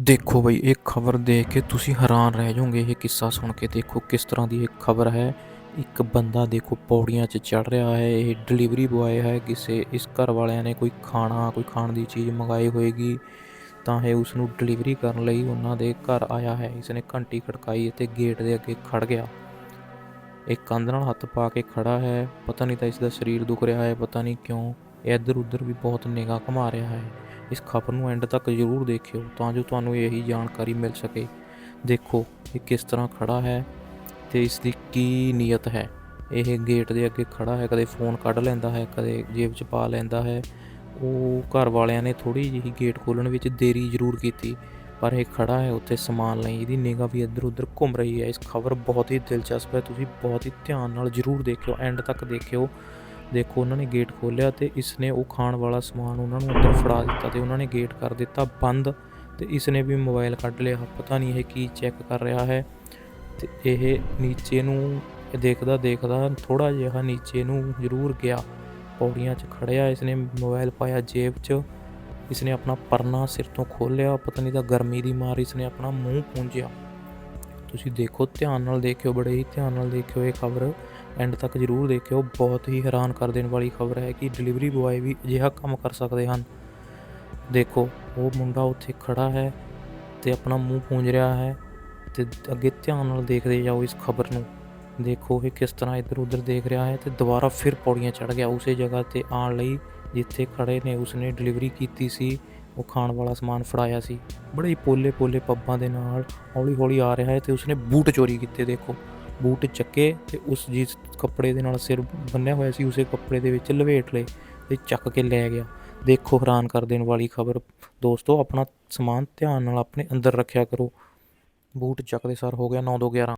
ਦੇਖੋ ਬਈ, ਇਹ ਖਬਰ ਦੇਖ ਕੇ ਤੁਸੀਂ ਹੈਰਾਨ ਰਹਿ ਜਾਓਗੇ, ਇਹ ਕਿੱਸਾ ਸੁਣ ਕੇ। ਦੇਖੋ ਕਿਸ ਤਰ੍ਹਾਂ ਦੀ ਇਹ ਖਬਰ ਹੈ। ਇੱਕ ਬੰਦਾ ਦੇਖੋ ਪੌੜੀਆਂ 'ਚ ਚੜ ਰਿਹਾ ਹੈ, ਇਹ ਡਿਲੀਵਰੀ ਬੁਆਏ ਹੈ। ਕਿਸੇ, ਇਸ ਘਰ ਵਾਲਿਆਂ ਨੇ ਕੋਈ ਖਾਣਾ, ਕੋਈ ਖਾਣ ਦੀ ਚੀਜ਼ ਮੰਗਾਈ ਹੋਏਗੀ, ਤਾਂ ਇਹ ਉਸ ਨੂੰ ਡਿਲੀਵਰੀ ਕਰਨ ਲਈ ਉਹਨਾਂ ਦੇ ਘਰ ਆਇਆ ਹੈ। ਇਸ ਨੇ ਘੰਟੀ ਖੜਕਾਈ ਅਤੇ ਗੇਟ ਦੇ ਅੱਗੇ ਖੜ ਗਿਆ। ਇਹ ਕੰਧ ਨਾਲ ਹੱਥ ਪਾ ਕੇ ਖੜਾ ਹੈ। ਪਤਾ ਨਹੀਂ ਤਾਂ ਇਸ ਦਾ ਸਰੀਰ ਦੁਖ ਰਿਹਾ ਹੈ, ਪਤਾ ਨਹੀਂ ਕਿਉਂ। ਇਹ ਇੱਧਰ ਉੱਧਰ ਵੀ ਬਹੁਤ ਨਿਗਾਹ ਘੁਮਾ ਰਿਹਾ ਹੈ। ਇਸ ਖਬਰ ਨੂੰ ਐਂਡ ਤੱਕ ਜ਼ਰੂਰ ਦੇਖਿਓ ਤਾਂ ਜੋ ਤੁਹਾਨੂੰ ਇਹੀ ਜਾਣਕਾਰੀ ਮਿਲ ਸਕੇ। ਦੇਖੋ ਇਹ ਕਿਸ ਤਰ੍ਹਾਂ ਖੜਾ ਹੈ ਤੇ ਇਸ ਦੀ ਕੀ ਨੀਅਤ ਹੈ। ਇਹ ਗੇਟ ਦੇ ਅੱਗੇ ਖੜਾ ਹੈ, ਕਦੇ ਫੋਨ ਕੱਢ ਲੈਂਦਾ ਹੈ, ਕਦੇ ਜੇਬ 'ਚ ਪਾ ਲੈਂਦਾ ਹੈ। ਉਹ ਘਰ ਵਾਲਿਆਂ ਨੇ ਥੋੜੀ ਜਿਹੀ ਗੇਟ ਖੋਲ੍ਹਣ ਵਿੱਚ ਦੇਰੀ ਜ਼ਰੂਰ ਕੀਤੀ, ਪਰ ਇਹ ਖੜਾ ਹੈ ਉੱਥੇ ਸਮਾਨ ਲਈ। ਇਹਦੀ ਨਿਗਾਹ ਵੀ ਇੱਧਰ ਉੱਧਰ ਘੁੰਮ ਰਹੀ ਹੈ। ਇਸ ਖਬਰ ਬਹੁਤ ਹੀ ਦਿਲਚਸਪ ਹੈ। ਤੁਸੀਂ ਬਹੁਤ ਹੀ ਧਿਆਨ ਨਾਲ ਜ਼ਰੂਰ ਦੇਖਿਓ ਐਂਡ ਤੱਕ ਦੇਖਿਓ। ਦੇਖੋ, ਉਹਨਾਂ ਨੇ ਗੇਟ ਖੋਲ੍ਹਿਆ ਤੇ ਇਸ ਨੇ ਉਹ ਖਾਣ ਵਾਲਾ ਸਮਾਨ ਉਹਨਾਂ ਨੂੰ ਅੰਦਰ ਫੜਾ ਦਿੱਤਾ ਤੇ ਉਹਨਾਂ ਨੇ ਗੇਟ ਕਰ ਦਿੱਤਾ ਬੰਦ ਤੇ ਇਸ ਨੇ ਵੀ ਮੋਬਾਈਲ ਕੱਢ ਲਿਆ। ਪਤਾ ਨਹੀਂ ਇਹ ਕੀ ਚੈੱਕ ਕਰ ਰਿਹਾ ਹੈ ਤੇ ਇਹ ਨੀਚੇ ਨੂੰ ਦੇਖਦਾ ਦੇਖਦਾ ਥੋੜਾ ਜਿਹਾ ਨੀਚੇ ਨੂੰ ਜ਼ਰੂਰ ਗਿਆ। ਪੌੜੀਆਂ 'ਚ ਖੜਿਆ ਇਸ ਨੇ ਮੋਬਾਈਲ ਪਾਇਆ ਜੇਬ 'ਚ ਇਸ ਨੇ ਆਪਣਾ ਪਰਨਾ ਸਿਰ ਤੋਂ ਖੋਲ੍ਹਿਆ, ਪਤਾ ਨਹੀਂ ਤਾਂ ਗਰਮੀ ਦੀ ਮਾਰ ਇਸ ਨੇ ਆਪਣਾ ਮੂੰਹ ਪੂੰਝਿਆ। ਤੁਸੀਂ ਦੇਖੋ, ਧਿਆਨ ਨਾਲ ਦੇਖਿਓ, ਬੜੇ ਹੀ ਧਿਆਨ ਨਾਲ ਦੇਖਿਓ ਇਹ ਖਬਰ। ਐਂਡ ਤੱਕ ਜ਼ਰੂਰ ਦੇਖਿਓ। ਬਹੁਤ ਹੀ ਹੈਰਾਨ ਕਰ ਦੇਣ ਵਾਲੀ ਖਬਰ ਹੈ ਕਿ ਡਿਲੀਵਰੀ ਬੁਆਏ ਵੀ ਅਜਿਹਾ ਕੰਮ ਕਰ ਸਕਦੇ ਹਨ। ਦੇਖੋ, ਉਹ ਮੁੰਡਾ ਉੱਥੇ ਖੜਾ ਹੈ ਤੇ ਆਪਣਾ ਮੂੰਹ ਪੂੰਝ ਰਿਹਾ ਹੈ ਤੇ ਅੱਗੇ ਧਿਆਨ ਨਾਲ ਦੇਖਦੇ ਜਾਓ ਇਸ ਖਬਰ ਨੂੰ। ਦੇਖੋ ਇਹ ਕਿਸ ਤਰ੍ਹਾਂ ਇੱਧਰ ਉੱਧਰ ਦੇਖ ਰਿਹਾ ਹੈ ਤੇ ਦੁਬਾਰਾ ਫਿਰ ਪੌੜੀਆਂ ਚੜ ਗਿਆ ਉਸੇ ਜਗ੍ਹਾ ਤੇ ਆਉਣ ਲਈ ਜਿੱਥੇ ਖੜੇ ਨੇ, ਉਸਨੇ ਡਿਲੀਵਰੀ ਕੀਤੀ ਸੀ, ਉਹ ਖਾਣ ਵਾਲਾ ਸਮਾਨ ਫੜਾਇਆ ਸੀ। ਬੜੇ ਹੀ ਪੋਲੇ ਪੋਲੇ ਪੱਬਾਂ ਦੇ ਨਾਲ ਹੌਲੀ ਹੌਲੀ ਆ ਰਿਹਾ ਹੈ ਤੇ ਉਸਨੇ ਬੂਟ ਚੋਰੀ ਕੀਤੇ, ਦੇਖੋ। ਬੂਟ ਚੱਕੇ ਤੇ ਉਸ ਜਿਸ ਕੱਪੜੇ ਦੇ ਨਾਲ ਸਿਰ ਬੰਨਿਆ ਹੋਇਆ ਸੀ, ਉਸੇ ਕੱਪੜੇ ਦੇ ਵਿੱਚ ਲਵੇਟ ਲਏ ਤੇ ਚੱਕ ਕੇ ਲੈ ਗਿਆ। ਦੇਖੋ, ਹੈਰਾਨ ਕਰ ਦੇਣ ਵਾਲੀ ਖਬਰ। ਦੋਸਤੋ, ਆਪਣਾ ਸਮਾਨ ਧਿਆਨ ਨਾਲ ਆਪਣੇ ਅੰਦਰ ਰੱਖਿਆ ਕਰੋ। ਬੂਟ ਚੱਕਦੇ ਸਾਰ ਹੋ ਗਿਆ 9 ਤੋਂ 11